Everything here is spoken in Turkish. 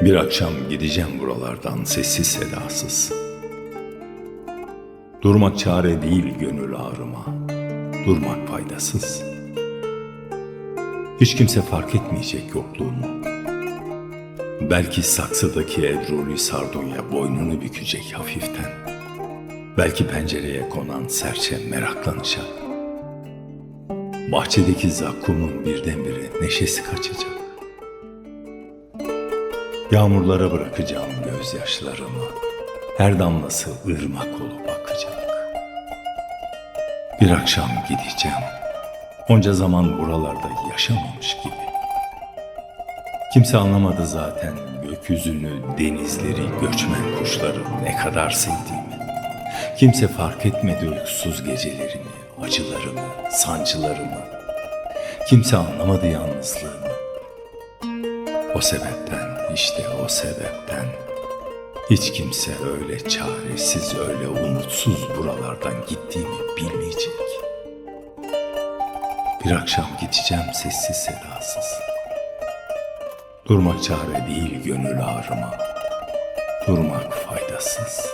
Bir akşam gideceğim buralardan sessiz sedasız. Durmak çare değil gönül ağrıma. Durmak faydasız. Hiç kimse fark etmeyecek yokluğumu. Belki saksıdaki Evruli sardunya boynunu bükecek hafiften. Belki pencereye konan serçe meraklanacak. Bahçedeki zakkumun birdenbire neşesi kaçacak. Yağmurlara bırakacağım gözyaşlarımı. Her damlası ırmak olup akacak. Bir akşam gideceğim. Onca zaman buralarda yaşamamış gibi. Kimse anlamadı zaten gökyüzünü, denizleri, göçmen kuşları ne kadar sevdiğimi. Kimse fark etmedi uykusuz gecelerimi, acılarımı, sancılarımı. Kimse anlamadı yalnızlığımı. O sebepten, işte o sebepten hiç kimse öyle çaresiz, öyle umutsuz buralardan gittiğimi bilmeyecek. Bir akşam gideceğim sessiz sedasız. Durmak çare değil gönül ağrıma. Durmak faydasız.